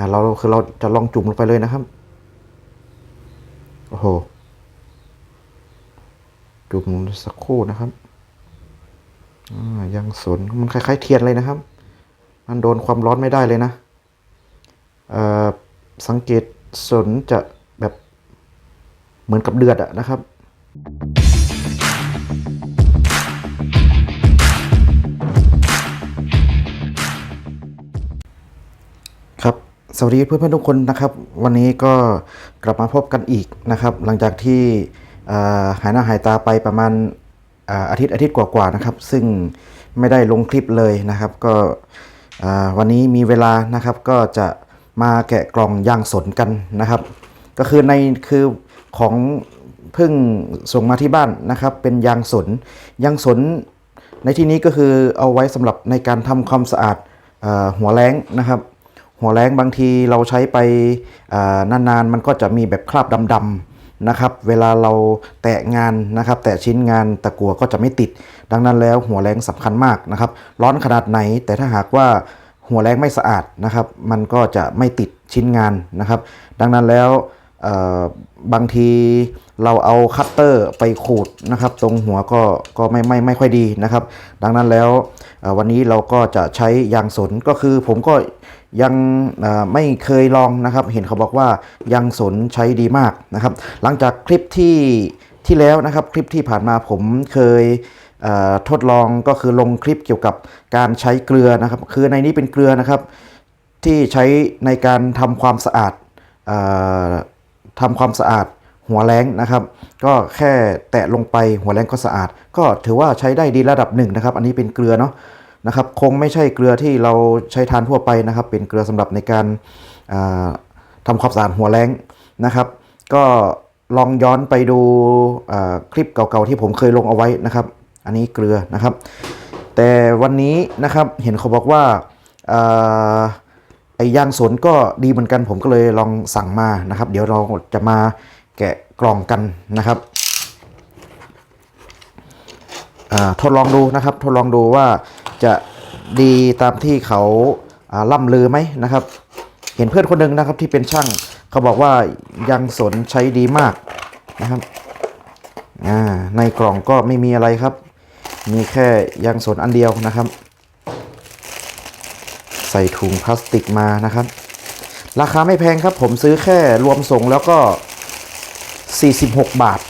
อ่าเราคือเราจะลองจุ่มลงไปเลยนะครับ โอ้โห จุ่มสักครู่นะครับอ่ายังสนมันคล้าย ๆ เทียนเลยนะครับ มันโดนความร้อนไม่ได้เลยนะเอ่อสังเกตสนจะแบบเหมือนกับเดือดอะนะครับ สวัสดีเพื่อนๆทุกคนนะครับ วันนี้ก็กลับมาพบกันอีกนะครับ หลังจากที่หายหน้าหายตาไปประมาณอาทิตย์อาทิตย์กว่าๆนะครับ ซึ่งไม่ได้ลงคลิปเลยนะครับ ก็วันนี้มีเวลานะครับ ก็จะมาแกะกล่องย่างสนกันนะครับ ก็คือในคือของเพิ่งส่งมาที่บ้านนะครับ เป็นยางสนยางสนในที่นี้ก็คือเอาไว้สำหรับในการทำความสะอาดอ่อหัวแรงนะครับ หัวแรงบางทีเราใช้ไปอ่านานๆ มันก็จะมีแบบคราบดำๆนะครับเวลาเราแตะงานนะครับ แตะชิ้นงานตะกัวก็จะไม่ติด ดังนั้นแล้วหัวแรงสำคัญมากนะครับ ร้อนขนาดไหน แต่ถ้าหากว่าหัวแรงไม่สะอาดนะครับ มันก็จะไม่ติดชิ้นงานนะครับ ดังนั้นแล้วบางทีเราเอาคัตเตอร์ไปขูดนะครับ ตรงหัวก็ก็ไม่ไม่ไม่ค่อยดีนะครับ ดังนั้นแล้ววันนี้เราก็จะใช้ยางสนก็คือผมก็ ยังไม่เคยลองนะครับ เห็นเขาบอกว่ายางสนใช้ดีมากนะครับ หลังจากคลิปที่ที่แล้วนะครับ คลิปที่ผ่านมาผมเคยทดลองก็คือลงคลิปเกี่ยวกับการใช้เกลือนะครับ คือในนี้เป็นเกลือนะครับ ที่ใช้ในการทำความสะอาดอ่อทำความสะอาดหัวแรงนะครับ ก็แค่แตะลงไปหัวแรงก็สะอาด ก็ถือว่าใช้ได้ดีระดับหนึ่งนะครับ อันนี้เป็นเกลือเนาะ นะครับคงไม่ใช่เกลือที่เราใช้ทานทั่วไปนะครับ เป็นเกลือสำหรับในการเอ่อทำความสะอาดหัวแรงนะครับ ก็ลองย้อนไปดูคลิปเก่าๆที่ผมเคยลงเอาไว้นะครับ อันนี้เกลือนะครับ แต่วันนี้นะครับเห็นเขาบอกว่าอ่อไอ้ยางสนก็ดีเหมือนกันผมก็เลยลองสั่งมานะครับ เดี๋ยวเราจะมาแกะกล่องกันนะครับทดลองดูนะครับ ทดลองดูว่า จะดีตามที่เขาอ่าล่ำลือไหมนะครับ เห็นเพื่อนคนหนึ่งนะครับที่เป็นช่างเขาบอกว่ายางสนใช้ดีมากนะครับในกล่องก็ไม่มีอะไรครับ มีแค่ยางสนอันเดียวนะครับ ใส่ถุงพลาสติกมานะครับ ราคาไม่แพงครับ ผมซื้อแค่รวมส่งแล้วก็ 46 บาท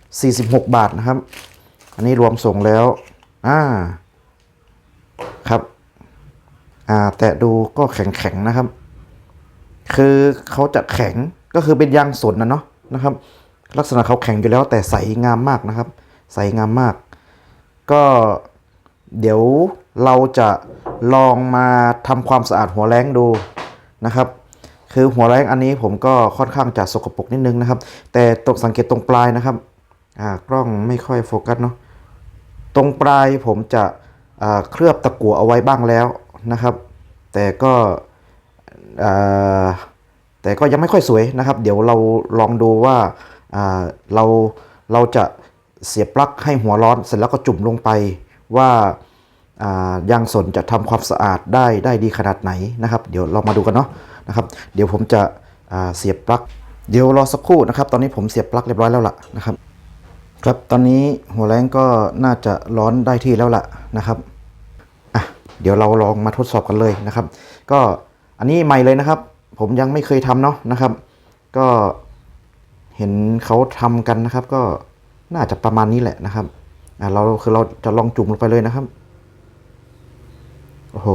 46 บาทนะครับ อันนี้รวมส่งแล้ว อ่า ครับ อ่า แตะดูก็แข็งๆนะครับ คือเขาจะแข็งก็คือเป็นยางสนนะเนาะนะครับ ลักษณะเขาแข็งอยู่แล้วแต่ใสงามมากนะครับ ใสงามมาก ก็เดี๋ยวเราจะลองมาทำความสะอาดหัวแรงดูนะครับ คือหัวแรงอันนี้ผมก็ค่อนข้างจะสกปรกนิดนึงนะครับ แต่ตกสังเกตตรงปลายนะครับ อ่ากล้องไม่ค่อยโฟกัสเนาะตรงปลายผมจะ เคลือบตะกั่วเอาไว้บ้างแล้วนะครับ แต่ก็แต่ก็ยังไม่ค่อยสวยนะครับ เดี๋ยวเราลองดูว่าอ่าเราเราจะเสียบปลั๊กให้หัวร้อนเสร็จแล้วก็จุ่มลงไปว่าายางสนจะทำความสะอาดได้ได้ดีขนาดไหนนะครับ เดี๋ยวเรามาดูกันเนาะนะครับ เดี๋ยวผมจะเสียบปลั๊กเดี๋ยวรอสักครู่นะครับ ตอนนี้ผมเสียบปลั๊กเรียบร้อยแล้วล่ะนะครับ ครับตอนนี้หัวแรงก็น่าจะร้อนได้ที่แล้วล่ะนะครับอะเดี๋ยวเราลองมาทดสอบกันเลยนะครับ ก็อันนี้ใหม่เลยนะครับ ผมยังไม่เคยทำเนาะนะครับ ก็เห็นเขาทำกันนะครับ ก็น่าจะประมาณนี้แหละนะครับอะเราคือเราจะลองจุ่มลงไปเลยนะครับโอ้โห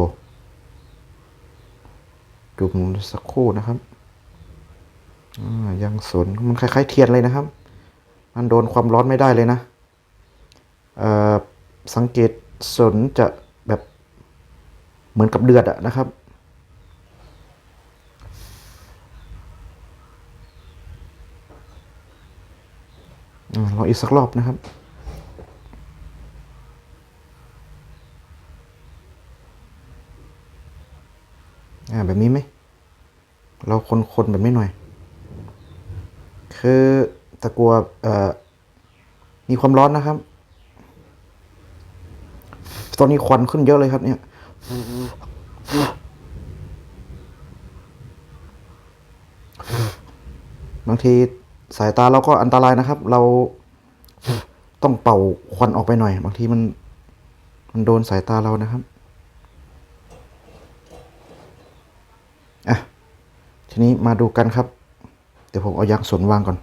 จุ่มสักครู่นะครับอ่ายังสนมันคล้ายๆเทียนเลยนะครับ มันโดนความร้อนไม่ได้เลยนะสังเกตสนจะแบบเหมือนกับเดือดอะนะครับอ่าลองอีกสักรอบนะครับอ่าแบบนี้ไหม เราคนๆแบบนี้หน่อย คือ ตะกัวเอ่อมีความร้อนนะครับ ตอนนี้ควันขึ้นเยอะเลยครับ เนี่ยบางทีสายตาเราก็อันตรายนะครับ เราต้องเป่าควันออกไปหน่อย บางทีมัน มันโดนสายตาเรานะครับอะทีนี้มาดูกันครับ เดี๋ยวผมเอายางสนวางก่อน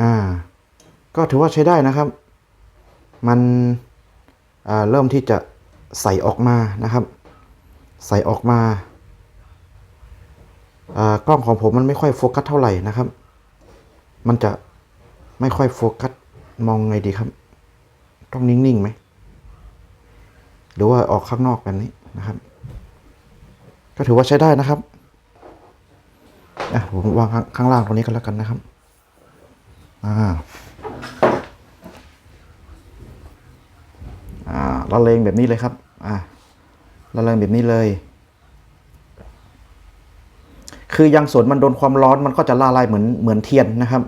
อ่า ก็ถือว่าใช้ได้นะครับ มันเริ่มที่จะใส่ออกมานะครับ ใส่ออกมาอ่ากล้องของผมมันไม่ค่อยโฟกัสเท่าไหร่นะครับ มันจะไม่ค่อยโฟกัสมองไงดีครับ ต้องนิ่งๆไหมหรือว่าออกข้างนอกแบบนี้นะครับ ก็ถือว่าใช้ได้นะครับอะผมวางข้างข้างล่างตรงนี้ก็แล้วกันนะครับ อ่า อ่าละเลงแบบนี้เลยครับอ่าละเลงแบบนี้เลย คือยางสนมันโดนความร้อนมันก็จะละลายเหมือนเหมือนเทียนนะครับ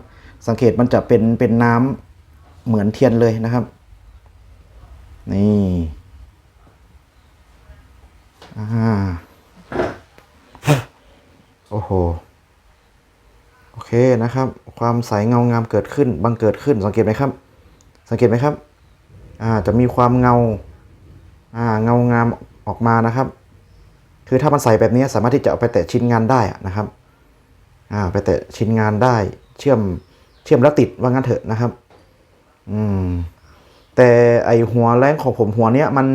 สังเกตมันจะเป็นเป็นน้ำเหมือนเทียนเลยนะครับ นี่อ่าโอ้โหโอเคนะครับ ความใสเงางามเกิดขึ้นบังเกิดขึ้นสังเกตไหมครับ สังเกตไหมครับ อ่าจะมีความเงาอ่าเงางามออกมานะครับ คือถ้ามันใสแบบนี้สามารถที่จะเอาไปแตะชิ้นงานได้นะครับอ่าไปแตะชิ้นงานได้เชื่อมเชื่อมแล้วติดว่างั้นเถอะนะครับ อืม แต่ไอหัวแรงของผมหัวเนี้ยมัน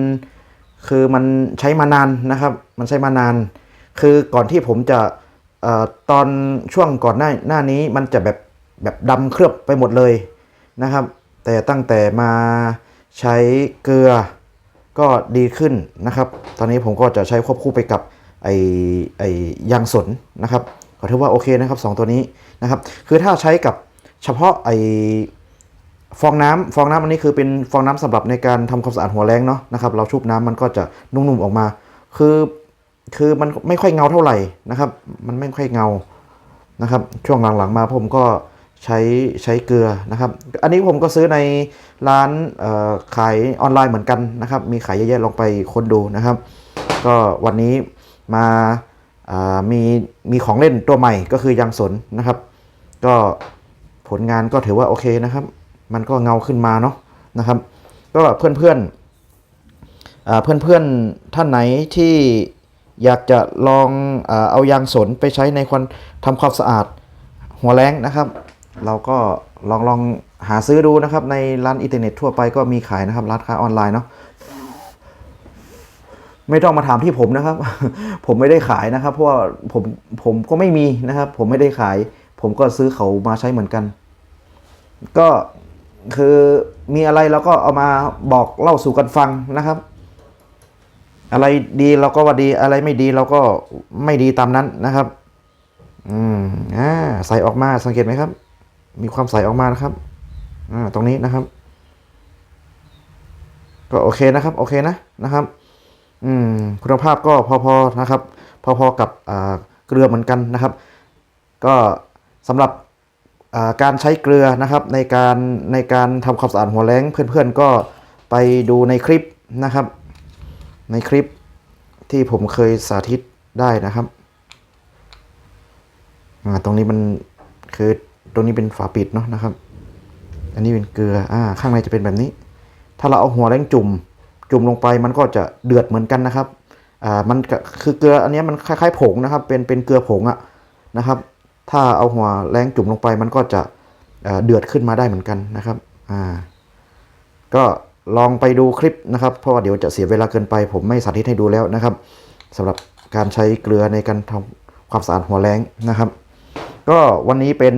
คือมันใช้มานานนะครับ มันใช้มานาน คือก่อนที่ผมจะอตอนช่วงก่อนหน้าหน้านี้มันจะแบบแบบดำเคลือบไปหมดเลยนะครับ แต่ตั้งแต่มา ใช้เกลือก็ดีขึ้นนะครับ ตอนนี้ผมก็จะใช้ควบคู่ไปกับไอไอยางสนนะครับขอถือว่าโอเคนะครับสองตัวนี้นะครับ คือถ้าใช้กับเฉพาะไอฟองน้ำฟองน้ำอันนี้คือเป็นฟองน้ำสำหรับในการทำความสะอาดหัวแรงเนาะนะครับ เราชุบน้ำมันก็จะนุ่มๆออกมา คือคือมันไม่ค่อยเงาเท่าไหร่นะครับ มันไม่ค่อยเงานะครับ ช่วงหลังๆมาผมก็ ใช้ใช้เกลือนะครับ อันนี้ผมก็ซื้อในร้านขายออนไลน์เหมือนกันนะครับ มีขายเยอะๆลองไปค้นดูนะครับ ก็วันนี้มามีมีของเล่นตัวใหม่ก็คือยางสนนะครับ ก็ผลงานก็ถือว่าโอเคนะครับ มันก็เงาขึ้นมาเนาะนะครับ ก็เพื่อนๆอ่าเพื่อนๆท่านไหนที่อยากจะลองเอายางสนไปใช้ในคนทำความสะอาดหัวแรงนะครับ เราก็ลองลองหาซื้อดูนะครับ ในร้านอินเทอร์เน็ตทั่วไปก็มีขายนะครับร้านค้าออนไลน์เนาะไม่ต้องมาถามที่ผมนะครับ ผมไม่ได้ขายนะครับ เพราะว่าผมผมก็ไม่มีนะครับ ผมไม่ได้ขาย ผมก็ซื้อเขามาใช้เหมือนกัน ก็คือมีอะไรเราก็เอามาบอกเล่าสู่กันฟังนะครับ อะไรดีเราก็ว่าดีอะไรไม่ดีเราก็ไม่ดีตามนั้นนะครับ อืมอ่าใส่ออกมาสังเกตไหมครับ มีความใสออกมานะครับ อ่า ตรงนี้นะครับ ก็โอเคนะครับ โอเคนะนะครับ อืม คุณภาพก็พอๆนะครับ พอๆกับอ่าเกลือเหมือนกันนะครับ ก็สำหรับการใช้เกลือนะครับ ในการในการทำความสะอาดหัวแรงเพื่อนๆก็ไปดูในคลิปนะครับ ในคลิปที่ผมเคยสาธิตได้นะครับตรงนี้มันคือ ตรงนี้เป็นฝาปิดเนาะนะครับ อันนี้เป็นเกลืออ่าข้างในจะเป็นแบบนี้ ถ้าเราเอาหัวแรงจุ่ม จุ่มลงไปมันก็จะเดือดเหมือนกันนะครับอ่ามันคือเกลืออันนี้มันคล้ายๆผงนะครับ เป็นเป็นเกลือผงอะนะครับ ถ้าเอาหัวแรงจุ่มลงไปมันก็จะเดือดขึ้นมาได้เหมือนกันนะครับอ่าก็ลองไปดูคลิปนะครับ เพราะว่าเดี๋ยวจะเสียเวลาเกินไป ผมไม่สาธิตให้ดูแล้วนะครับสำหรับการใช้เกลือในการทำความสะอาดหัวแรงนะครับ ก็วันนี้เป็น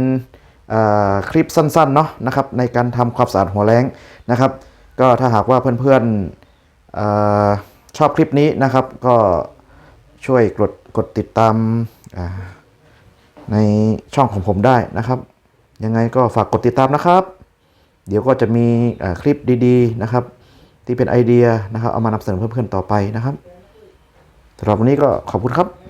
คลิปสั้นๆเนาะนะครับในการทำความสะอาดหัวแรงนะครับ ก็ถ้าหากว่าเพื่อนๆอชอบคลิปนี้นะครับ ก็ช่วยกดกดติดตามในช่องของผมได้นะครับ ยังไงก็ฝากกดติดตามนะครับ เดี๋ยวก็จะมีคลิปดีๆนะครับ ที่เป็นไอเดียนะครับ เอามานำเสนอเพื่อนๆต่อไปนะครับสำหรับวันนี้ก็ขอบคุณครับ